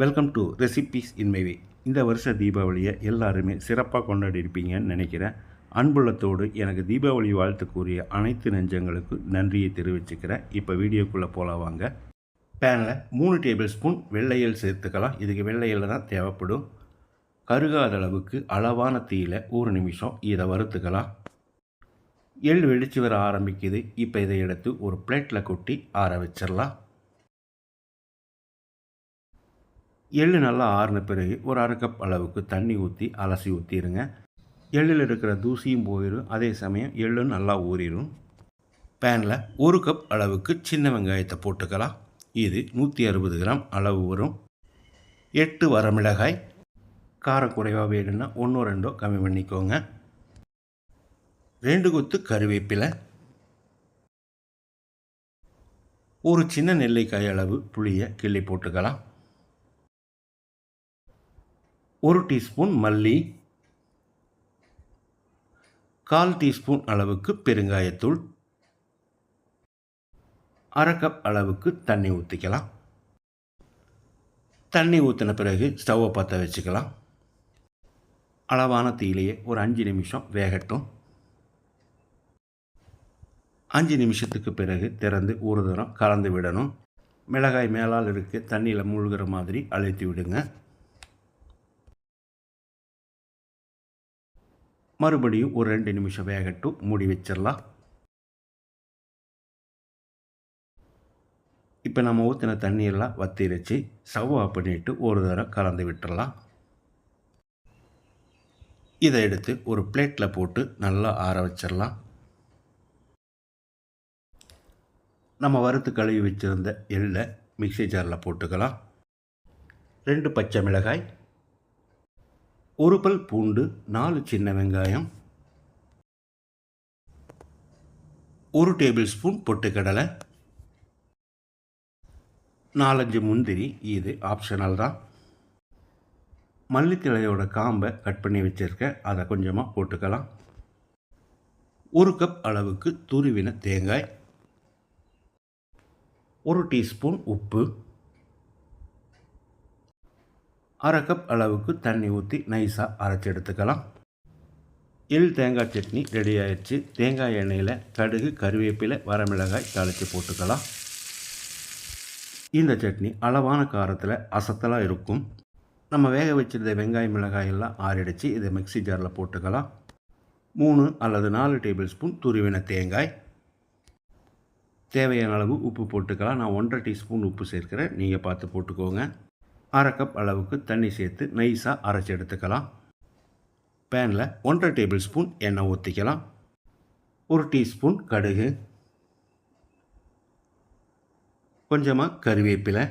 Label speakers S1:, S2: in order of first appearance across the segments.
S1: Welcome to recipes in way இந்த வருஷ தீபாவளியை எல்லாருமே சிறப்பாக கொண்டாடி இருப்பீங்கன்னு நினைக்கிறேன். அன்புள்ளத்தோடு எனக்கு தீபாவளி வாழ்த்து கூறிய அனைத்து நெஞ்சங்களுக்கு நன்றியை தெரிவிச்சுக்கிறேன். இப்போ வீடியோக்குள்ளே போகலாம் வாங்க. பேனில் மூணு டேபிள் ஸ்பூன் வெள்ளையல் சேர்த்துக்கலாம். இதுக்கு வெள்ளையில் தான் தேவைப்படும். கருகாத அளவுக்கு அளவான தீயில் ஒரு நிமிஷம் இதை வறுத்துக்கலாம். எள் வெடிச்சு வர ஆரம்பிக்குது. இப்போ இதை எடுத்து ஒரு பிளேட்டில் கொட்டி ஆற வச்சிடலாம் எள்ளு நல்லா ஆறின பிறகு ஒரு அரை கப் அளவுக்கு தண்ணி ஊற்றி அலசி ஊற்றிடுங்க எள்ளில் இருக்கிற தூசியும் போயிடும் அதே சமயம் எள்ளும் நல்லா ஊறிடும் பேனில் ஒரு கப் அளவுக்கு சின்ன வெங்காயத்தை போட்டுக்கலாம். இது நூற்றி அறுபது கிராம் அளவு வரும். எட்டு வரமிளகாய் காரம் குறைவாக வேணும்னா ஒன்றோ ரெண்டோ கம்மி பண்ணிக்கோங்க. ரெண்டு கொத்து கருவேப்பிலை. ஒரு சின்ன நெல்லிக்காய் அளவு புளியை கிள்ளி போட்டுக்கலாம். ஒரு டீஸ்பூன் மல்லி கால் டீஸ்பூன் அளவுக்கு பெருங்காயத்தூள் அரை கப் அளவுக்கு தண்ணி ஊற்றிக்கலாம் தண்ணி ஊற்றின பிறகு ஸ்டவ்வை பற்ற வச்சுக்கலாம். அளவான தீயிலேயே ஒரு அஞ்சு நிமிஷம் வேகட்டும். அஞ்சு நிமிஷத்துக்கு பிறகு திறந்து ஒரு தரம் கலந்து விடணும். மிளகாய் மேலால் இருக்க தண்ணியில் மூழ்கிற மாதிரி அழுத்தி விடுங்க. மறுபடியும் ஒரு ரெண்டு நிமிஷம் வேகட்டும் மூடி வச்சிடலாம். இப்போ நம்ம ஊற்றின தண்ணியெல்லாம் வத்திருச்சு. ஸ்டவ் ஆஃப் பண்ணிவிட்டு ஒரு தடவை கலந்து விட்டுடலாம். இதை எடுத்து ஒரு பிளேட்டில் போட்டு நல்லா ஆற வச்சிடலாம். நம்ம வறுத்து கழுவி வச்சுருந்த எள்ளை மிக்சி ஜாரில் போட்டுக்கலாம். ரெண்டு பச்சை மிளகாய் ஒரு பல் பூண்டு நாலு சின்ன வெங்காயம் ஒரு டேபிள் ஸ்பூன் பொட்டுக்கடலை நாலஞ்சு முந்திரி இது ஆப்ஷனல் தான். மல்லித்தழையோட காம்பை கட் பண்ணி வச்சுருக்கேன் அதை கொஞ்சமாக போட்டுக்கலாம். ஒரு கப் அளவுக்கு துருவின தேங்காய் ஒரு டீஸ்பூன் உப்பு அரை கப் அளவுக்கு தண்ணி ஊற்றி நைஸாக அரைச்சி எடுத்துக்கலாம். எள் தேங்காய் சட்னி ரெடி ஆயிடுச்சு. தேங்காய் எண்ணெயில் கடுகு கருவேப்பிலை வரமிளகாய் தாளித்து போட்டுக்கலாம். இந்த சட்னி அளவான காரத்தில் அசத்தலாக இருக்கும். நம்ம வேக வச்சிருந்த வெங்காய மிளகாய் எல்லாம் ஆறிடுச்சு. இதை மிக்சி ஜாரில் போட்டுக்கலாம். மூணு அல்லது நாலு டேபிள் ஸ்பூன் துருவின தேங்காய். தேவையான அளவு உப்பு போட்டுக்கலாம். நான் ஒன்றரை டீஸ்பூன் உப்பு சேர்க்கிறேன். நீங்கள் பார்த்து போட்டுக்கோங்க. அரை கப் அளவுக்கு தண்ணி சேர்த்து நைஸாக அரைச்சி எடுத்துக்கலாம். பேனில் ஒன்றரை டேபிள் ஸ்பூன் எண்ணெய் ஊற்றிக்கலாம் ஒரு டீஸ்பூன் கடுகு. கொஞ்சமாக கருவேப்பிலை.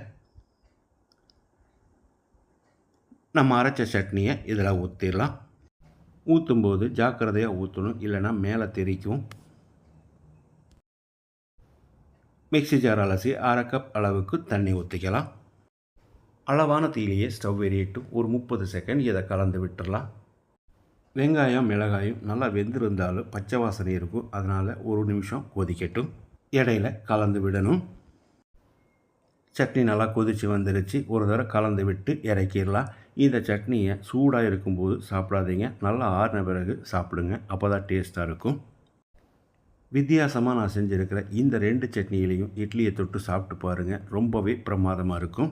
S1: நம்ம அரைச்ச சட்னியை இதில் ஊற்றிடலாம் ஊற்றும்போது ஜாக்கிரதையாக ஊற்றணும் இல்லைன்னா மேலே தெரிக்கும். மிக்சி ஜார் அலசி அரை கப் அளவுக்கு தண்ணி ஊற்றிக்கலாம் அளவான தீயிலேயே ஸ்டவ் எரியிட்டு ஒரு முப்பது செகண்ட் இதை கலந்து விட்டுடலாம் வெங்காயம் மிளகாயும் நல்லா வெந்திருந்தாலும் பச்சை வாசனை இருக்கும். அதனால் ஒரு நிமிஷம் கொதிக்கட்டும். இடையில கலந்து விடணும். சட்னி நல்லா கொதித்து வந்துருச்சு. ஒரு தடவை கலந்து விட்டு இறக்கிடலாம். இந்த சட்னியை சூடாக இருக்கும்போது சாப்பிடாதீங்க. நல்லா ஆறின பிறகு சாப்பிடுங்க. அப்போ தான் டேஸ்ட்டாக இருக்கும். வித்தியாசமாக நான் செஞ்சுருக்கிற இந்த ரெண்டு சட்னியிலையும் இட்லியை தொட்டு சாப்பிட்டு பாருங்கள் ரொம்பவே பிரமாதமாக இருக்கும்.